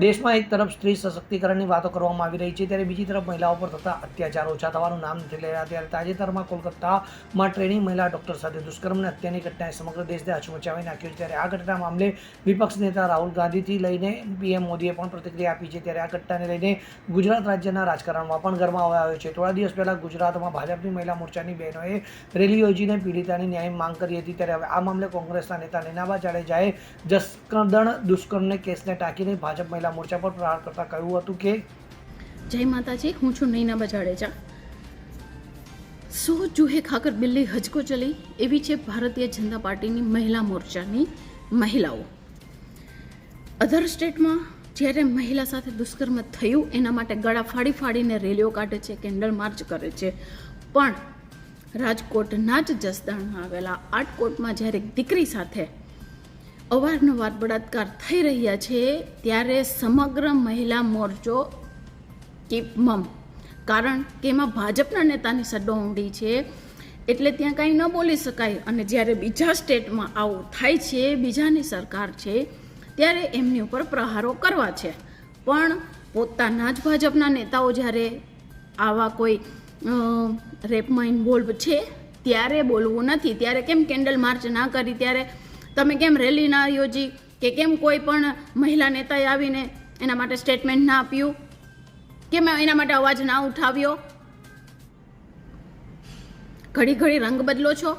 દેશમાં એક તરફ સ્ત્રી સશક્તિકરણની વાતો કરવામાં આવી રહી છે, ત્યારે બીજી તરફ મહિલાઓ પર થતા અત્યાચાર. ઓછા થવાનું નામ નથી લઈ રહ્યા, ત્યારે તાજેતરમાં કોલકાતામાં ટ્રેનિંગ મહિલા ડોક્ટર સાથે દુષ્કર્મ અને હત્યાની ઘટનાએ સમગ્ર દેશને અચમચાવી નાખ્યું છે. ત્યારે આ ઘટના મામલે વિપક્ષ નેતા રાહુલ ગાંધીથી લઈને પીએમ મોદીએ પણ પ્રતિક્રિયા આપી છે. ત્યારે આ ઘટનાને લઈને ગુજરાત રાજ્યના રાજકારણમાં પણ ગરમાવો આવ્યો છે. થોડા દિવસ પહેલાં ગુજરાતમાં ભાજપની મહિલા મોરચાની બહેનોએ રેલી યોજીને પીડિતાની ન્યાય માંગ કરી હતી. ત્યારે હવે આ મામલે કોંગ્રેસના નેતા નૈનાબા જાડેજાએ જસકદણ દુષ્કર્મને કેસને ટાંકીને ભાજપ મહિલા મોરચા પર પ્રહાર કરતા કહ્યું હતું કે, જય માતાજી, હું છું નૈના જાડેજા સો જુહે ખાકર બિલ્લી હજકો ચલી? એવી છે ભારતીય જનતા પાર્ટીની મહિલા મોરચાની મહિલાઓ. અધર સ્ટેટમાં જ્યારે મહિલા સાથે દુષ્કર્મ થયું, એના માટે ગળા ફાડી ફાડીને રેલીઓ કાઢે છે, કેન્ડલ માર્ચ કરે છે. પણ રાજકોટના જ જસદણમાં આવેલા આટકોટમાં જ્યારે દીકરી સાથે અવારનવાર બળાત્કાર થઈ રહ્યા છે ત્યારે સમગ્ર મહિલા મોરચો કીપ મમ, કારણ કે એમાં ભાજપના નેતાની સડ્ડો ઊંડી છે, એટલે ત્યાં કાંઈ ન બોલી શકાય. અને જ્યારે બીજા સ્ટેટમાં આવું થાય છે, બીજાની સરકાર છે, ત્યારે એમની ઉપર પ્રહારો કરવા છે. પણ પોતાના જ ભાજપના નેતાઓ જ્યારે આવા કોઈ રેપમાં ઇન્વોલ્વ છે, ત્યારે બોલવું નથી. ત્યારે કેમ કેન્ડલ માર્ચ ના કરી? ત્યારે તમે કેમ રેલી ના યોજી કે કેમ કોઈ પણ મહિલા નેતાએ આવીને એના માટે સ્ટેટમેન્ટ ના આપ્યું? કેમ એના માટે અવાજ ના ઉઠાવ્યો? ઘડી ઘડી રંગ બદલો છો?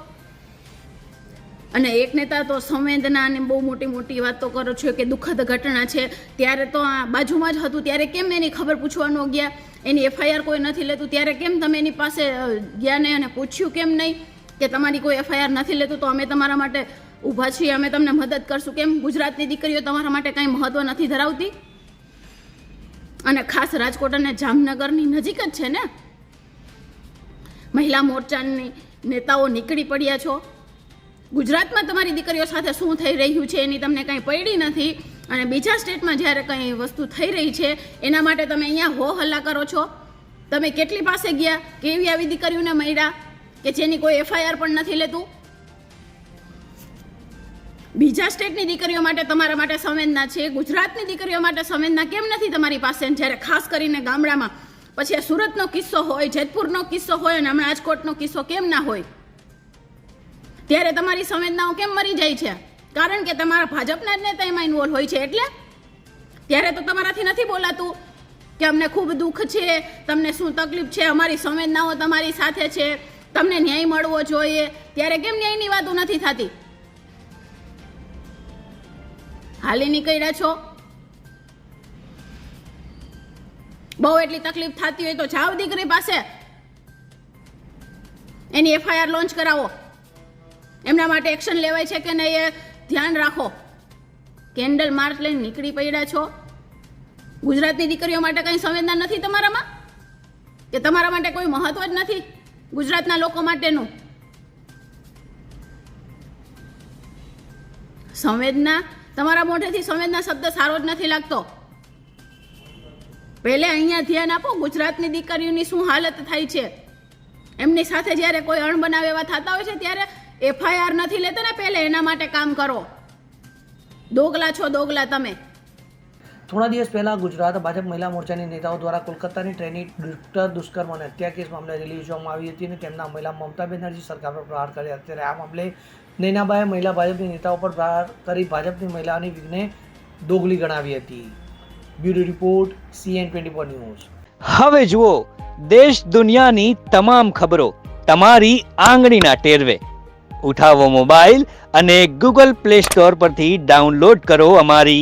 અને એક નેતા તો સંવેદના અને બહુ મોટી મોટી વાતો કરો છો કે દુઃખદ ઘટના છે. ત્યારે તો આ બાજુમાં જ હતું. ત્યારે કેમ એની ખબર પૂછવાનું ગયા? એની એફઆઈઆર કોઈ નથી લેતું. ત્યારે કેમ તમે એની પાસે ગયા ને અને પૂછ્યું કેમ નહીં? કે તમારી કોઈ એફઆઈઆર નથી લેતું, તો અમે તમારા માટે ઊભા છીએ, અમે તમને મદદ કરશું. કેમ? ગુજરાતની દીકરીઓ તમારા માટે કાંઈ મહત્ત્વ નથી ધરાવતી. અને ખાસ રાજકોટ અને જામનગરની નજીક જ છે ને? મહિલા મોરચાની નેતાઓ નીકળી પડ્યા છો. ગુજરાતમાં તમારી દીકરીઓ સાથે શું થઈ રહ્યું છે એની તમને કાંઈ પડી નથી. અને બીજા સ્ટેટમાં જ્યારે કંઈ વસ્તુ થઈ રહી છે, એના માટે તમે અહીંયા હો હલ્લા કરો છો. તમે કેટલી પાસે ગયા? કેવી આવી દીકરીઓને મળ્યા? કે જેની કોઈ એફઆઈઆર પણ નથી લેતું? બીજા સ્ટેટની દીકરીઓ માટે તમારા માટે સંવેદના છે, ગુજરાતની દીકરીઓ માટે સંવેદના કેમ નથી તમારી પાસે? જ્યારે ખાસ કરીને ગામડામાં, પછી આ સુરતનો કિસ્સો હોય, જેતપુરનો કિસ્સો હોય અને હમણાં રાજકોટનો કિસ્સો કેમ ના હોય? ત્યારે તમારી સંવેદનાઓ કેમ મરી જાય છે? કારણ કે તમારા ભાજપના જ નેતા એમાં ઇન્વોલ્વ હોય છે એટલે? ત્યારે તો તમારાથી નથી બોલાતું કે અમને ખૂબ દુઃખ છે, તમને શું તકલીફ છે, અમારી સંવેદનાઓ તમારી સાથે છે, તમને ન્યાય મળવો જોઈએ. ત્યારે કેમ ન્યાયની વાતો નથી થતી? હાલી નીકળ્યા છો? બહુ એટલી તકલીફ થતી હોય તો જાઓ દીકરી પાસે. એની એફઆઈઆર લોન્ચ કરાવો. એમના માટે એક્શન લેવાય છે કે નહીં એ ધ્યાન રાખો. કેન્ડલ માર્ચ લઈને નીકળી પડ્યા છો. ગુજરાતની દીકરીઓ માટે કંઈ સંવેદના નથી તમારામાં? કે તમારા માટે કોઈ મહત્વ જ નથી ગુજરાતના લોકો માટેનું? સંવેદના તમારા મોઢેથી સંવેદના શબ્દ સારો જ નથી લાગતો. પહેલે અહીંયા ધ્યાન આપો, ગુજરાતની દીકરીઓની શું હાલત થાય છે. એમની સાથે જ્યારે કોઈ અણબનાવ એવા થતા હોય છે, ત્યારે એફઆઈઆર નથી લેતા ને, પહેલે એના માટે કામ કરો. દોગલા છો દોગલા તમે. થોડા દિવસ પહેલાં ગુજરાત ભાજપ મહિલા મોરચાની નેતાઓ દ્વારા કોલકાતાની ટ્રેની ડોક્ટર દુષ્કર્મ અને હત્યા કેસ મામલે રેલી યોજવામાં આવી હતી અને તેમના મહિલા મમતા બેનર્જી સરકાર પર પ્રહાર કર્યા. ત્યારે આ મામલે નૈનાબાએ મહિલા ભાજપની નેતાઓ પર પ્રહાર કરી ભાજપની મહિલાઓની વિઘ્ને દોગલી ગણાવી હતી. Bureau report CN twenty four news. હવે જુઓ, દેશ દુનિયાની તમામ ખબરો તમારી આંગળીના ટેરવે. ઉઠાવો મોબાઈલ અને ગૂગલ પ્લે સ્ટોર પરથી ડાઉનલોડ કરો અમારી